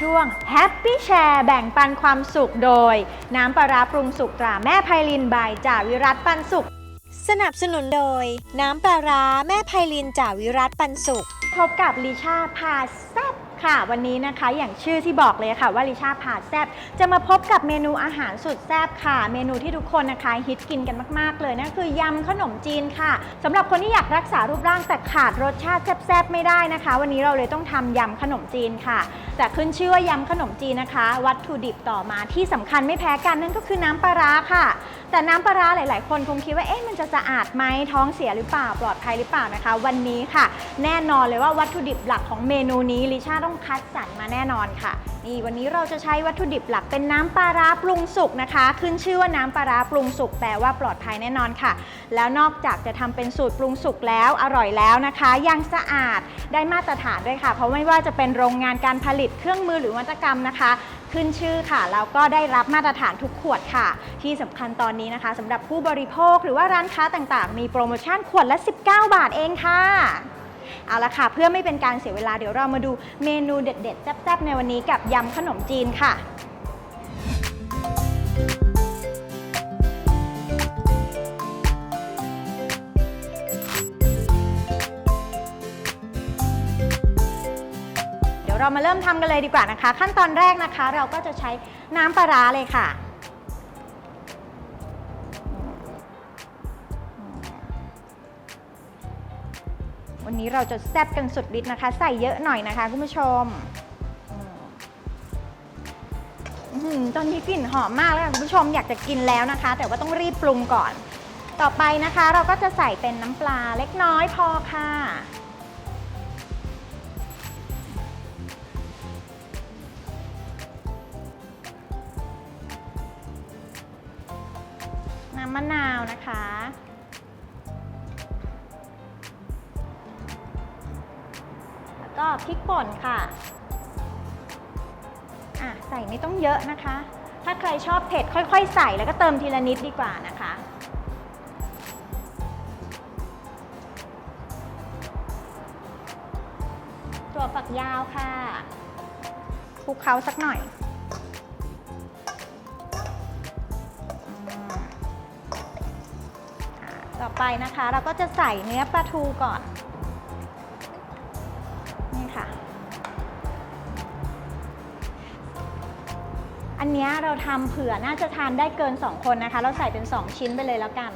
ช่วง Happy Share แบ่งปันความสุขโดย น้ำปลาร้าปรุงสุกตราแม่ไพลินบายจ่าวิรัตปันสุข สนับสนุนโดย น้ำปลาร้าแม่ไพลินจ่าวิรัตปันสุข พบกับลิชาพาแซบ ค่ะ วันนี้นะคะอย่างชื่อที่บอกเลยค่ะว่าลิชาพาแซบจะมาพบกับเมนูอาหารสุดแซบค่ะ เมนูที่ทุกคนนะคะฮิตกินกันมาก ๆ เลยนั่นคือยำขนมจีนค่ะสำหรับคนที่อยากรักษารูปร่างแต่ขาดรสชาติแซบๆไม่ได้นะคะ วันนี้เราเลยต้องทำยำขนมจีนค่ะ แต่ขึ้นชื่อว่ายำขนมจีนนะคะ วัตถุดิบต่อมาที่สำคัญไม่แพ้กันนั่นก็คือน้ำปลาร้าค่ะ แต่น้ำปลาร้าหลาย ๆ คนคงคิดว่าเอ๊ะมันจะสะอาดไหมท้องเสียหรือเปล่าปลอดภัยหรือเปล่านะคะ วันนี้ค่ะ แน่นอนเลยว่าวัตถุดิบหลักของเมนูนี้ลิชาต้องคัดสรรมาแน่นอนค่ะ นี่วันนี้เราจะใช้วัตถุดิบหลักเป็นน้ำปลาร้าปรุงสุกนะคะ ขึ้นชื่อว่าน้ำปลาร้าปรุงสุกแปลว่าปลอดภัยแน่นอนค่ะ แล้วนอกจากจะทำเป็นสูตรปรุงสุกแล้วอร่อยแล้วนะคะ ยังสะอาดได้มาตรฐานด้วยค่ะ เพราะไม่ว่าจะเป็นโรงงานการผลิตเครื่องมือหรือวัตกรรมนะคะ ขึ้นชื่อค่ะแล้วก็ได้รับมาตรฐานทุกขวดค่ะ ที่สำคัญตอนนี้นะคะสำหรับผู้บริโภคหรือว่าร้านค้าต่างๆ มีโปรโมชั่นขวดละ 19 บาทเองค่ะ เอาละค่ะ เพื่อไม่เป็นการเสียเวลาเดี๋ยวเรามาดูเมนูเด็ดๆแซ่บๆในวันนี้กับยำขนมจีนค่ะเดี๋ยวเรามาเริ่มทำกันเลยดีกว่านะคะ ขั้นตอนแรกนะคะ เราก็จะใช้น้ำปลาร้าเลยค่ะ วันนี้เราจะแซ่บกันสุดฤทธิ์นะคะ ใส่เยอะหน่อยนะคะคุณผู้ชมตอนนี้กลิ่นหอมมากเลยค่ะคุณผู้ชมอยากจะกินแล้วนะคะ แต่ว่าต้องรีบปรุงก่อน ต่อไปนะคะ เราก็จะใส่เป็นน้ำปลาเล็กน้อยพอค่ะน้ำมะนาวนะคะ ก็พริกป่นค่ะอะ ใส่ไม่ต้องเยอะนะคะ ถ้าใครชอบเผ็ดค่อย ๆ ใส่แล้วก็เติมทีละนิดดีกว่านะคะตัวฝักยาวค่ะคลุกเคล้าสักหน่อยอืมอะต่อไปนะคะ เราก็จะใส่เนื้อปลาทูก่อนนี่ ค่ะ อันนี้เราทำเผื่อน่าจะทานได้เกิน 2 คนนะคะ เราใส่เป็น 2 ชิ้นไปเลยแล้วกัน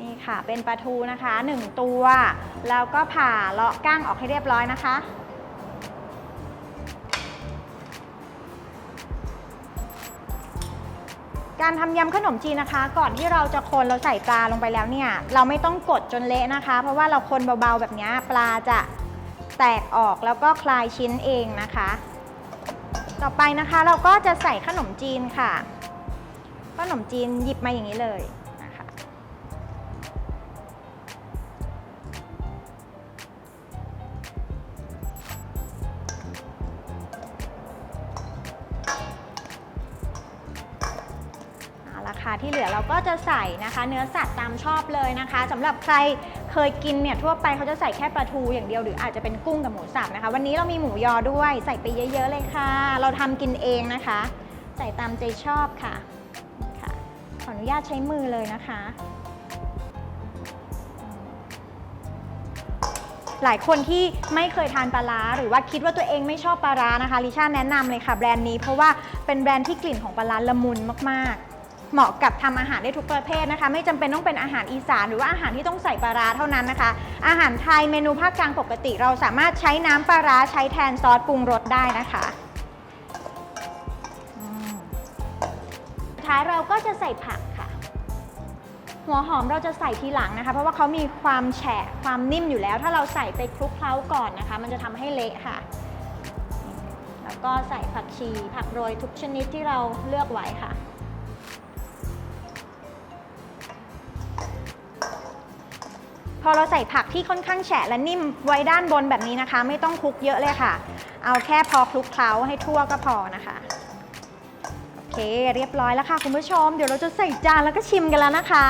นี่ค่ะเป็นปลาทูนะคะ 1 ตัว แล้วก็ผ่าเลาะก้างออกให้เรียบร้อยนะคะ การทำยำขนมจีนนะคะ ก่อนที่เราจะคนเราใส่ปลาลงไปแล้วเนี่ย เราไม่ต้องกดจนเละนะคะ เพราะว่าเราคนเบาๆแบบนี้ปลาจะแตกออกแล้วก็คลายชิ้นเองนะคะ ต่อไปนะคะเราก็จะใส่ขนมจีนค่ะ ขนมจีนหยิบมาอย่างนี้เลย นะคะ ที่เหลือเราก็จะใส่นะคะ เนื้อสัตว์ตามชอบเลยนะคะสำหรับใครเคยกินเนี่ยทั่วไปเขาจะใส่แค่ปลาทูอย่างเดียวหรืออาจจะเป็นกุ้งกับหมูสับนะคะ วันนี้เรามีหมูยอด้วยใส่ไปเยอะๆเลยค่ะ เราทำกินเองนะคะ ใส่ตามใจชอบค่ะค่ะ ขออนุญาตใช้มือเลยนะคะหลายคนที่ไม่เคยทานปลาร้าหรือว่าคิดว่าตัวเองไม่ชอบปลาร้านะคะลิชาแนะนำเลยค่ะแบรนด์นี้เพราะว่าเป็นแบรนด์ที่กลิ่นของปลาร้าละมุนมากๆ เหมาะกับทำอาหารได้ทุกประเภทนะคะ ไม่จำเป็นต้องเป็นอาหารอีสานหรือว่าอาหารที่ต้องใส่ปลาร้าเท่านั้นนะคะ อาหารไทยเมนูภาคกลางปกติ เราสามารถใช้น้ำปลาร้าใช้แทนซอสปรุงรสได้นะคะท้ายเราก็จะใส่ผักค่ะ หัวหอมเราจะใส่ทีหลังนะคะ เพราะว่าเขามีความแฉะความนิ่มอยู่แล้ว ถ้าเราใส่ไปคลุกเคล้าก่อนนะคะ มันจะทำให้เละค่ะ แล้วก็ใส่ผักชี ผักโรยทุกชนิดที่เราเลือกไว้ค่ะ พอเราใส่ผักที่ค่อนข้างแฉะและนิ่มไว้ด้านบนแบบนี้นะคะ ไม่ต้องคลุกเยอะเลยค่ะ เอาแค่พอคลุกเคล้าให้ทั่วก็พอนะคะโอเค เรียบร้อยแล้วค่ะคุณผู้ชม เดี๋ยวเราจะใส่จานแล้วก็ชิมกันแล้วนะคะ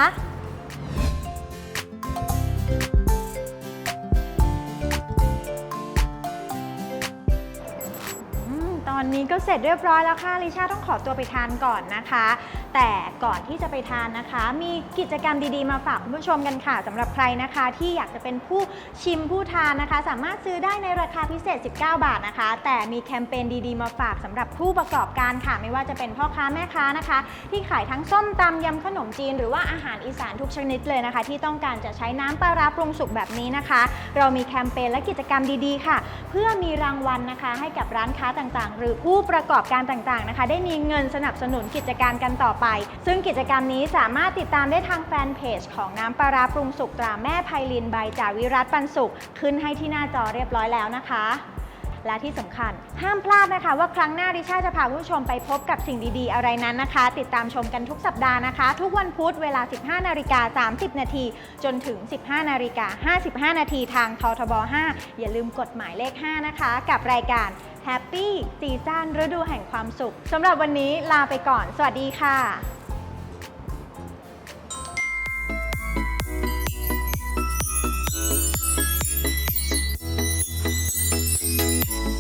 อนนี้ก็เสร็จเรียบร้อยแล้วค่ะลิชาต้องขอตัวไปทานก่อนนะคะ แต่ก่อนที่จะไปทานนะคะ มีกิจกรรมดีๆมาฝากคุณผู้ชมกันค่ะสำหรับใครนะคะ ที่อยากจะเป็นผู้ชิมผู้ทานนะคะ สามารถซื้อได้ในราคาพิเศษ 19 บาทนะคะ แต่มีแคมเปญดีๆมาฝากสำหรับผู้ประกอบการค่ะ ไม่ว่าจะเป็นพ่อค้าแม่ค้านะคะ ที่ขายทั้งส้มตำยำขนมจีน หรือว่าอาหารอีสานทุกชนิดเลยนะคะ ที่ต้องการจะใช้น้ำปลาร้าปรุงสุกแบบนี้นะคะ เรามีแคมเปญและกิจกรรมดีๆ ค่ะ เพื่อมีรางวัลนะคะ ให้กับร้านค้าต่างๆ หรือผู้ประกอบการต่างๆนะคะ ได้มีเงินสนับสนุนกิจการกันต่อไป ซึ่งกิจกรรมนี้สามารถติดตามได้ทางแฟนเพจของน้ำปลาร้าปรุงสุกตราแม่ไพลินใบจาวิรัตปันสุข ขึ้นให้ที่หน้าจอเรียบร้อยแล้วนะคะและที่สำคัญ ห้ามพลาดนะคะ ว่าครั้งหน้าริชาจะพาผู้ชมไปพบกับสิ่งดีๆ อะไรนั้นนะคะ ติดตามชมกันทุกสัปดาห์นะคะ ทุกวันพุธเวลา 15 นาฬิกา 30 นาที จนถึง 15 นาฬิกา 55 นาทีทางททบ 5 อย่าลืมกดหมายเลข 5 นะคะ กับรายการ แฮปปี้ซีซั่นฤดูแห่งความสุขสำหรับวันนี้ลาไปก่อน สวัสดีค่ะ